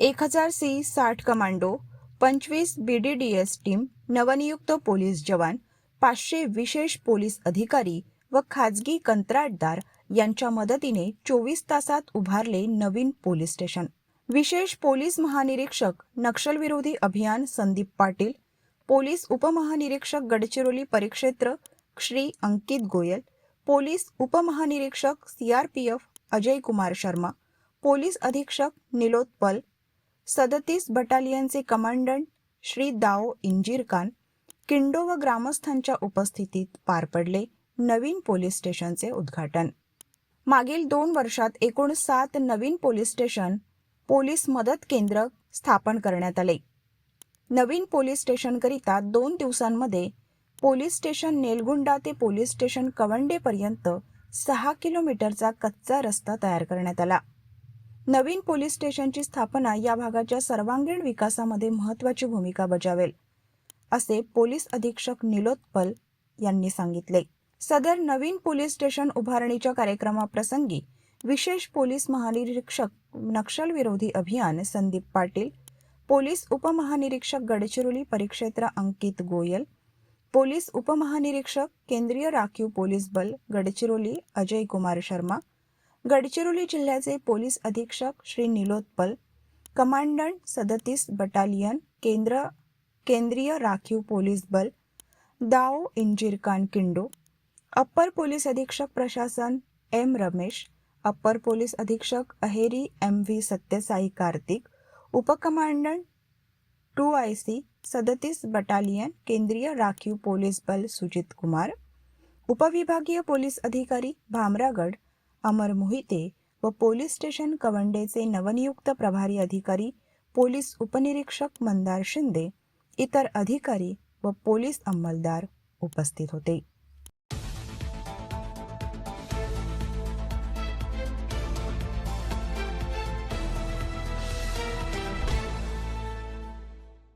एक हजार सी साठ कमांडो पंचवीस B D D S team नवनियुक्त पोलीस जवान पाचशे विशेष पोलीस अधिकारी व खाजगी कंत्राटदार यांच्या मदतीने चोवीस तासात उभारले नवीन पोलीस स्टेशन. विशेष पोलीस महानिरीक्षक नक्षलविरोधी अभियान संदीप पाटील पोलीस उपमहानिरीक्षक गडचिरोली परिक्षेत्र श्री अंकित गोयल पोलीस उपमहानिरीक्षक सीआरपीएफ अजय कुमार शर्मा पोलीस अधीक्षक निलोत्पल पल सदतीस बटालियनचे कमांडंट श्री दाओ इंजीरकान किंडो व ग्रामस्थांच्या उपस्थितीत पार पडले नवीन पोलीस स्टेशनचे उद्घाटन. मागील दोन वर्षात एकूण सात नवीन पोलीस स्टेशन पोलीस मदत केंद्र स्थापन करण्यात आले. नवीन पोलीस स्टेशनकरिता दोन दिवसांमध्ये पोलीस स्टेशन नेलगुंडा ते पोलीस स्टेशन कवंडेपर्यंत सहा किलोमीटरचा कच्चा रस्ता तयार करण्यात आला. नवीन पोलीस स्टेशनची स्थापना या भागाच्या सर्वांगीण विकासामध्ये महत्त्वाची भूमिका बजावेल असे पोलीस अधीक्षक निलोत्पल यांनी सांगितले. सदर नवीन पोलीस स्टेशन उभारणीच्या कार्यक्रमाप्रसंगी विशेष पोलीस महानिरीक्षक नक्षलविरोधी अभियान संदीप पाटील पोलीस उपमहानिरीक्षक गडचिरोली परिक्षेत्र अंकित गोयल पोलीस उपमहानिरीक्षक केंद्रीय राखीव पोलीस बल गडचिरोली अजय कुमार शर्मा गडचिरोली जिल्ह्याचे पोलीस अधीक्षक श्री निलोत्पल कमांडंट सदतीस बटालियन केंद्र केंद्रीय राखीव पोलीस बल दाओ इंजिरकान किंडो अप्पर पोलीस अधीक्षक प्रशासन एम रमेश अप्पर पोलीस अधीक्षक अहेरी एम व्ही सत्यसाई कार्तिक उपकमांडंट टू आय सी सदतीस बटालियन केंद्रीय राखीव पोलीस बल सुजित कुमार उपविभागीय पोलीस अधिकारी भामरागड अमर मोहिते व पोलीस स्टेशन कवंडेचे नवनियुक्त प्रभारी अधिकारी पोलीस उपनिरीक्षक मंदार शिंदे इतर अधिकारी व पोलीस अंमलदार उपस्थित होते.